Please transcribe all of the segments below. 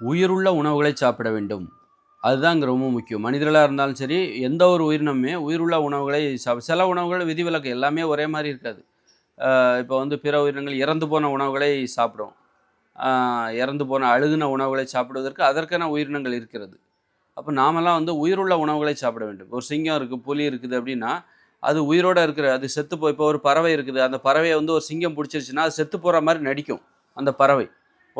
உயிருள்ள உணவுகளை சாப்பிட வேண்டும். அதுதான் இங்கே ரொம்ப முக்கியம். மனிதர்களாக இருந்தாலும் சரி எந்த ஒரு உயிரினமே உயிருள்ள உணவுகளை சாப் சில உணவுகள் விதிவிலக்கு எல்லாமே ஒரே மாதிரி இருக்காது. இப்போ வந்து பிற உயிரினங்கள் இறந்து போன உணவுகளை சாப்பிடும். இறந்து போன அழுகுன உணவுகளை சாப்பிடுவதற்கு அதற்கான உயிரினங்கள் இருக்கிறது. அப்போ நாமெல்லாம் வந்து உயிருள்ள உணவுகளை சாப்பிட வேண்டும். ஒரு சிங்கம் இருக்குது புலி இருக்குது அப்படின்னா அது உயிரோடு இருக்கிற அது செத்து போய் இப்போ ஒரு பறவை இருக்குது. அந்த பறவையை வந்து ஒரு சிங்கம் பிடிச்சிருச்சுன்னா அது செத்து போகிற மாதிரி நடிக்கும். அந்த பறவை.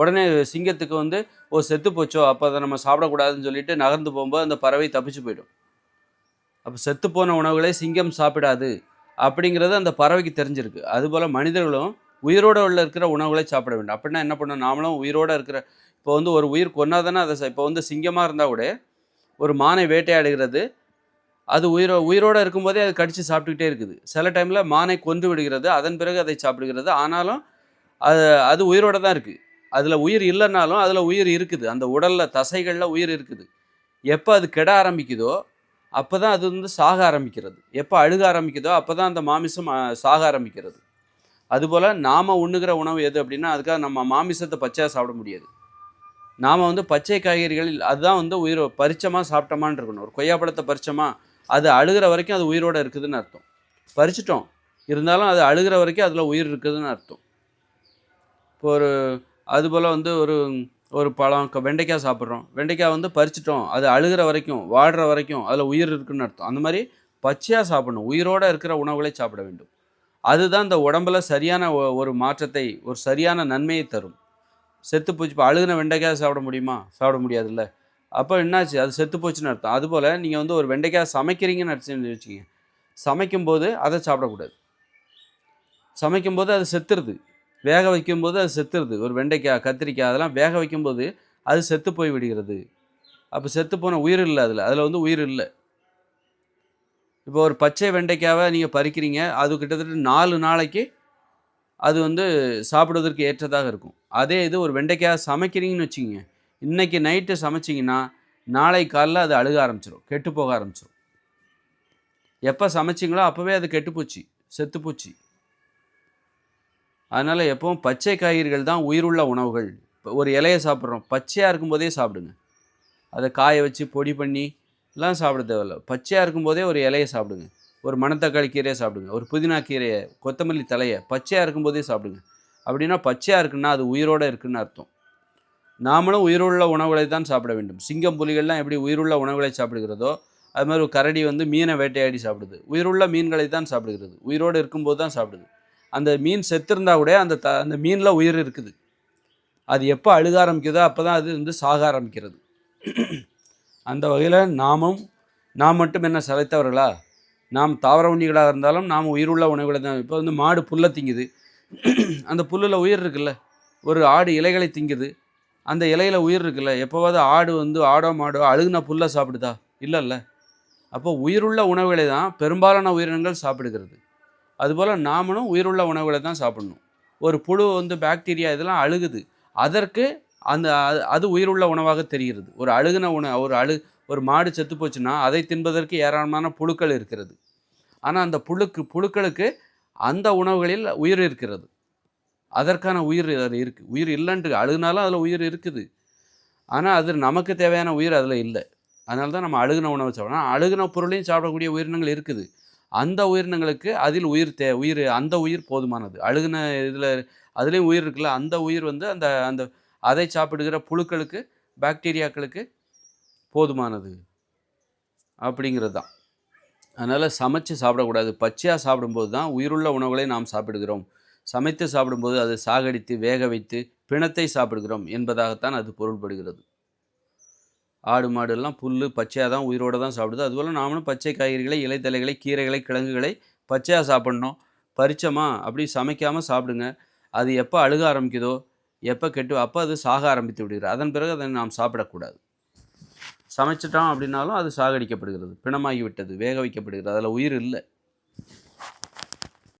உடனே சிங்கத்துக்கு வந்து ஓ செத்து போச்சோ அப்போ அதை நம்ம சாப்பிடக்கூடாதுன்னு சொல்லிட்டு நகர்ந்து போகும்போது அந்த பறவை தப்பிச்சு போயிடும். அப்போ செத்து போன உணவுகளை சிங்கம் சாப்பிடாது அப்படிங்கிறது அந்த பறவைக்கு தெரிஞ்சிருக்கு. அதுபோல் மனிதர்களும் உயிரோட உள்ள இருக்கிற உணவுகளை சாப்பிட வேண்டும். அப்படின்னா என்ன பண்ணணும் நாமளும் உயிரோட இருக்கிற இப்போ வந்து ஒரு உயிர் கொன்னாதானே அதை இப்போ வந்து சிங்கமாக இருந்தால் கூட ஒரு மானை வேட்டையாடுகிறது. அது உயிரோ உயிரோடு இருக்கும்போதே அது கடித்து சாப்பிட்டுக்கிட்டே இருக்குது. சில டைமில் மானை கொன்று விடுகிறது அதன் பிறகு அதை சாப்பிடுகிறது. ஆனாலும் அது அது உயிரோட தான் இருக்குது அதில் உயிர் இல்லைன்னாலும் அதில் உயிர் இருக்குது. அந்த உடலில் தசைகளில் உயிர் இருக்குது. எப்போ அது கெட ஆரம்பிக்குதோ அப்போ தான் அது வந்து சாக ஆரம்பிக்கிறது. எப்போ அழுக ஆரம்பிக்குதோ அப்போ தான் அந்த மாமிசம் சாக ஆரம்பிக்கிறது. அதுபோல் நாம் உண்ணுகிற உணவு எது அப்படின்னா அதுக்காக நம்ம மாமிசத்தை பச்சையாக சாப்பிட முடியாது. நாம் வந்து பச்சை காய்கறிகள் அதுதான் வந்து உயிர் பரிச்சமாக சாப்பிட்டோமான்னு இருக்கணும். ஒரு கொய்யாப்பழத்தை பறிச்சோமா அது அழுகிற வரைக்கும் அது உயிரோடு இருக்குதுன்னு அர்த்தம். பறிச்சிட்டோம். இருந்தாலும் அது அழுகிற வரைக்கும் அதில் உயிர் இருக்குதுன்னு அர்த்தம். இப்போ ஒரு அதுபோல் வந்து ஒரு ஒரு பழம் வெண்டைக்காய் சாப்பிட்றோம். வெண்டைக்காய் வந்து பறிச்சிட்டோம். அது அழுகிற வரைக்கும் வாடுற வரைக்கும் அதில் உயிர் இருக்குன்னு அர்த்தம். அந்த மாதிரி பச்சையாக சாப்பிடணும். உயிரோடு இருக்கிற உணவுகளை சாப்பிட வேண்டும். அதுதான் இந்த உடம்புல சரியான ஒரு மாற்றத்தை ஒரு சரியான நன்மையை தரும். செத்து போச்சு இப்போ அழுகின வெண்டைக்காய் சாப்பிட முடியுமா? சாப்பிட முடியாதுல்ல. அப்போ என்னாச்சு? அது செத்து போச்சுன்னு அர்த்தம். அதுபோல் நீங்கள் வந்து ஒரு வெண்டைக்காய் சமைக்கிறீங்கன்னு அடிச்சுன்னு வச்சுக்கோங்க. சமைக்கும்போது அதை சாப்பிடக்கூடாது. சமைக்கும்போது அது செத்துருது. வேக வைக்கும்போது அது செத்துருது. ஒரு வெண்டைக்காய் கத்திரிக்காய் அதெல்லாம் வேக வைக்கும்போது அது செத்து போய் விடுகிறது. அப்போ செத்து போன உயிர் இல்லை அதில். அதில் வந்து உயிர் இல்லை. இப்போ ஒரு பச்சை வெண்டைக்காவை நீங்கள் பறிக்கிறீங்க. அது கிட்டத்தட்ட நாலு நாளைக்கு அது வந்து சாப்பிடுவதற்கு ஏற்றதாக இருக்கும். அதே இது ஒரு வெண்டைக்காய் சமைக்கிறீங்கன்னு வச்சுக்கோங்க. இன்னைக்கு நைட்டு சமைச்சிங்கன்னா நாளை காலைல அது அழுக ஆரம்பிச்சிடும் கெட்டு போக ஆரம்பிச்சிடும் எப்போ சமைச்சிங்களோ அப்போவே அது கெட்டு போச்சு. செத்து போச்சு. அதனால் எப்பவும் பச்சை காய்கறிகள் தான் உயிருள்ள உணவுகள். இப்போ ஒரு இலையை சாப்பிட்றோம் பச்சையாக இருக்கும்போதே சாப்பிடுங்க. அதை காய வச்சு பொடி பண்ணி எல்லாம் சாப்பிட தேவையில்ல. பச்சையாக இருக்கும்போதே ஒரு இலையை சாப்பிடுங்க. ஒரு மணத்தக்காளி கீரையை சாப்பிடுங்க. ஒரு புதினா கீரையை கொத்தமல்லி தலையை பச்சையாக இருக்கும்போதே சாப்பிடுங்க. அப்படின்னா பச்சையாக இருக்குன்னா அது உயிரோடு இருக்குன்னு அர்த்தம். நாமளும் உயிருள்ள உணவுகளை தான் சாப்பிட வேண்டும். சிங்கம் புலிகள்லாம் எப்படி உயிருள்ள உணவுகளை சாப்பிடுகிறதோ அது மாதிரி ஒரு கரடி வந்து மீனை வேட்டையாடி சாப்பிடுது. உயிருள்ள மீன்களை தான் சாப்பிடுகிறது. உயிரோடு இருக்கும்போது தான் சாப்பிடுது. அந்த மீன் செத்துருந்தா கூட அந்த த அந்த மீனில் உயிர் இருக்குது. அது எப்போ அழுக ஆரம்பிக்குதோ அப்போ தான் அது வந்து சாக ஆரம்பிக்கிறது. அந்த வகையில் நாமும் நாம் மட்டும் என்ன சிலைத்தவர்களா நாம் தாவர உண்ணிகளாக இருந்தாலும் நாம் உயிருள்ள உணவுகளை தான். இப்போ வந்து மாடு புல்லை திங்குது. அந்த புல்லில் உயிர் இருக்குல்ல? ஒரு ஆடு இலைகளை திங்குது. அந்த இலையில் உயிர் இருக்குல்ல? எப்போவாவது ஆடு வந்து ஆடோ மாடோ அழுகுன புல்லை சாப்பிடுதா? இல்லைல்ல. அப்போ உயிருள்ள உணவுகளை தான் பெரும்பாலான உயிரினங்கள் சாப்பிடுகிறது. அதுபோல் நாமளும் உயிருள்ள உணவுகளை தான் சாப்பிடணும். ஒரு புழு வந்து பாக்டீரியா இதெல்லாம் அழுகுது. அதற்கு அந்த அது- அது உயிருள்ள உணவாக தெரிகிறது. ஒரு அழுகுன உணவு ஒரு அழு ஒரு மாடு செத்து போச்சுன்னா அதை தின்பதற்கு ஏராளமான புழுக்கள் இருக்கிறது. ஆனால் அந்த புழுக்கு புழுக்களுக்கு அந்த உணவுகளில் உயிர் இருக்கிறது. அதற்கான உயிர் அதில் இருக்குது உயிர் இல்லைன்ட்டு அழுகுனாலும் அதில் உயிர் இருக்குது. ஆனால் அது நமக்கு தேவையான உயிர் அதில் இல்லை. அதனால தான் நம்ம அழுகுன உணவு சாப்பிடணும். அழுகின பொருளையும் சாப்பிடக்கூடிய உயிரினங்கள் இருக்குது. அந்த உயிரினங்களுக்கு அதில் உயிர் தே உயிர் அந்த உயிர் போதுமானது. அழுகுன இதில் அதுலேயும் உயிர் இருக்குல்ல அந்த உயிர் வந்து அந்த அந்த அதை சாப்பிடுகிற புழுக்களுக்கு பாக்டீரியாக்களுக்கு போதுமானது. அப்படிங்கிறது தான். அதனால் சமைச்சு சாப்பிடக்கூடாது. பச்சையாக சாப்பிடும்போது தான் உயிருள்ள உணவுகளை நாம் சாப்பிடுகிறோம். சமைத்து சாப்பிடும்போது அதை சாகடித்து வேக வைத்து பிணத்தை சாப்பிடுகிறோம் என்பதாகத்தான் அது பொருள்படுகிறது. ஆடு மாடு எல்லாம் புல் பச்சையாக தான் உயிரோடு தான் சாப்பிடுது. அதுபோல் நாமளும் பச்சை காய்கறிகளை இலைத்தலைகளை கீரைகளை கிழங்குகளை பச்சையாக சாப்பிட்ணும். பறிச்சோமா? அப்படி சமைக்காமல் சாப்பிடுங்க. அது எப்போ அழுக ஆரம்பிக்குதோ எப்போ கெட்டு அப்போ அது சாக ஆரம்பித்து விடுகிறது. அதன் பிறகு அதை நாம் சாப்பிடக்கூடாது. சமைச்சிட்டோம் அப்படின்னாலும் அது சாகடிக்கப்படுகிறது. பிணமாகி விட்டது வேக வைக்கப்படுகிறது. அதில் உயிர் இல்லை.